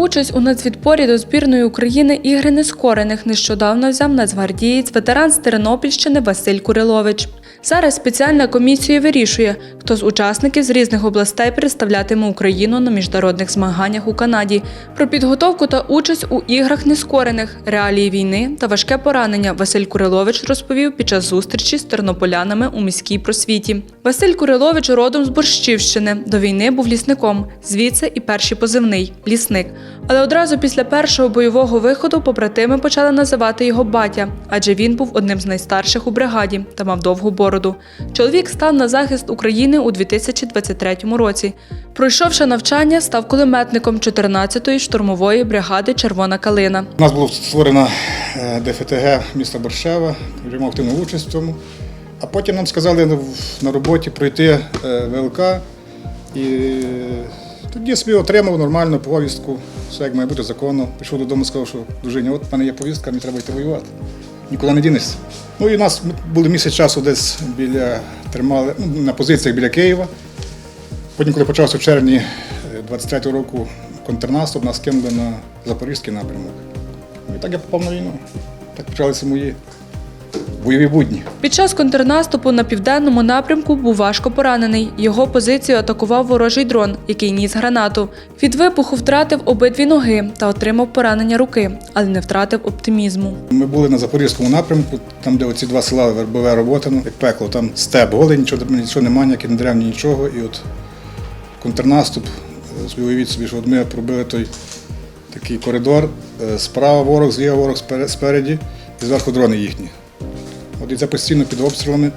Участь у нацвідборі до збірної України ігри нескорених нещодавно взяв нацгвардієць, ветеран з Тернопільщини Василь Курилович. Зараз спеціальна комісія вирішує, хто з учасників з різних областей представлятиме Україну на міжнародних змаганнях у Канаді. Про підготовку та участь у іграх нескорених, реалії війни та важке поранення Василь Курилович розповів під час зустрічі з тернополянами у міській просвіті. Василь Курилович родом з Борщівщини. До війни був лісником. Звідси і перший позивний лісник. Але одразу після першого бойового виходу побратими почали називати його батя, адже він був одним з найстарших у бригаді та мав довгу бороду. Чоловік став на захист України у 2023 році. Пройшовши навчання, став кулеметником 14-ї штурмової бригади Червона калина. У нас була створена е, ДФТГ міста Борщева, приймав активну участь в цьому. А потім нам сказали на- на роботі пройти е, ВЛК. І тоді собі отримав нормальну повістку, все як має бути законно. Прийшов додому сказав, що дружині, от в мене є повістка, мені треба йти воювати. Нікуди не дінешся. Ну і нас були місяць часу десь біля тримали ну, на позиціях біля Києва. Потім, коли почався в червні е, 23-го року контрнаступ, нас кинули на Запорізький напрямок. Ну, І так я попав на війну. Так почалися мої бойові будні. Під час контрнаступу на південному напрямку був важко поранений. Його позицію атакував ворожий дрон, який ніс гранату. Від вибуху втратив обидві ноги та отримав поранення руки, але не втратив оптимізму. Ми були на Запорізькому напрямку, там, де оці два села Вербове Роботино, як пекло, там степ голий, нічого, нічого немає, ніяких ні дерев, ні нічого. І от контрнаступ, е, уявіть собі, що от ми пробили той такий коридор, е, справа ворог, зліва ворог спереді, і зверху дрони їхні. От і постійно під обстрілами.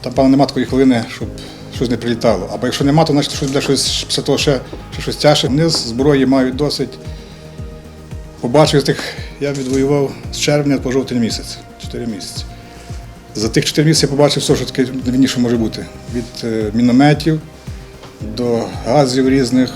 Там, певно, нема такої хвилини, щоб щось не прилітало. Або якщо нема, то значить щось буде щось після того ще, ще щось тяжче. Вони зброї мають досить. Побачив тих, я відвоював з червня по жовтень місяць, 4 місяці. За тих 4 місяці я побачив все, що таке на війні, що може бути. Від е, мінометів до газів різних,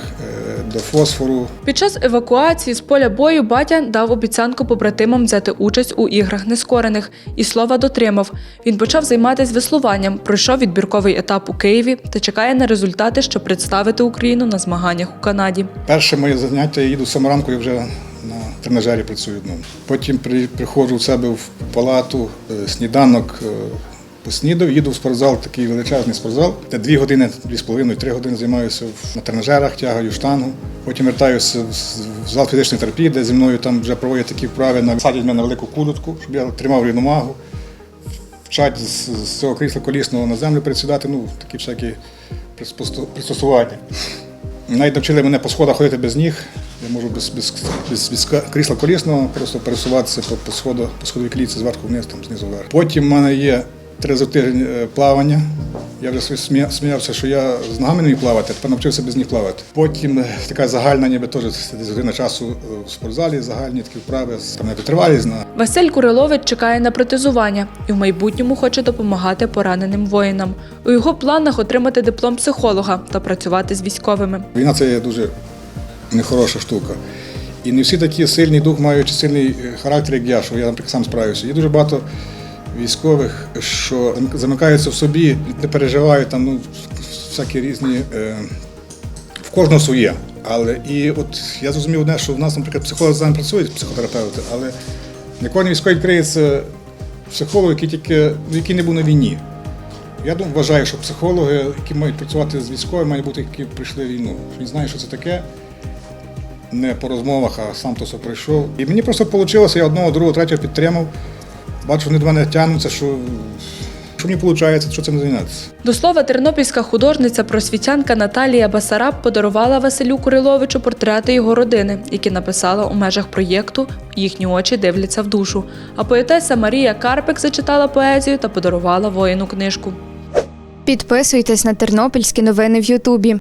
до фосфору. Під час евакуації з поля бою батя дав обіцянку побратимам взяти участь у іграх нескорених і слова дотримав. Він почав займатися веслуванням, пройшов відбірковий етап у Києві та чекає на результати, щоб представити Україну на змаганнях у Канаді. Перше моє заняття я їду і вже на тренажері працюю днем. Потім при, приходжу в себе в палату, е, сніданок е, поснідав, їду в спортзал, такий величезний спортзал, де дві години, дві з половиною, три години займаюся на тренажерах, тягаю штангу. Потім вертаюся в зал фізичної терапії, де зі мною там вже проводять такі вправи, садять мене на велику кулютку, щоб я тримав рівновагу. Вчать з цього крісла колісного на землю присідати, ну, такі всякі пристосування. Навіть навчили мене по сходах ходити без ніг. Я можу без, без, без, без крісла колісного просто пересуватися по, по, сходу, по сходовій клітці зверху вниз, там, знизу вверх. Потім в мене є три в тиждень е, плавання. Я вже сміявся, що я з ногами не вмію плавати, а тепер навчився без ніг плавати. Потім е, така загальна, ніби теж десь година часу е, в спортзалі, загальні такі вправи, там не витривалість на Василь Курилович чекає на протезування і в майбутньому хоче допомагати пораненим воїнам. У його планах отримати диплом психолога та працювати з військовими. Війна це дуже нехороша штука. І не всі такі сильний дух мають сильний характер, як я, що я, наприклад, сам справився. Є дуже багато військових, що замикаються в собі, не переживають там ну, всякі різні. Е, в кожного своє. Але і от я зрозумів одне, що в нас, наприклад, психологи з нами працюють, психотерапевти, але на кожній військовій відкриється психолог, який тільки ну, який не був на війні. Я думаю, вважаю, що психологи, які мають працювати з військовими, мають бути, які прийшли війну. Він знає, що це таке. Не по розмовах, а сам то все пройшов. І мені просто вийшло, я одного, другого, третього підтримав. Бачу, вони до мене тягнуться, що, що мені виходить, що цим зайнятися. До слова, тернопільська художниця просвітянка Наталія Басараб подарувала Василю Куриловичу портрети його родини, які написала у межах проєкту Їхні очі дивляться в душу. А поетеса Марія Карпик зачитала поезію та подарувала воїну книжку. Підписуйтесь на тернопільські новини в Ютубі.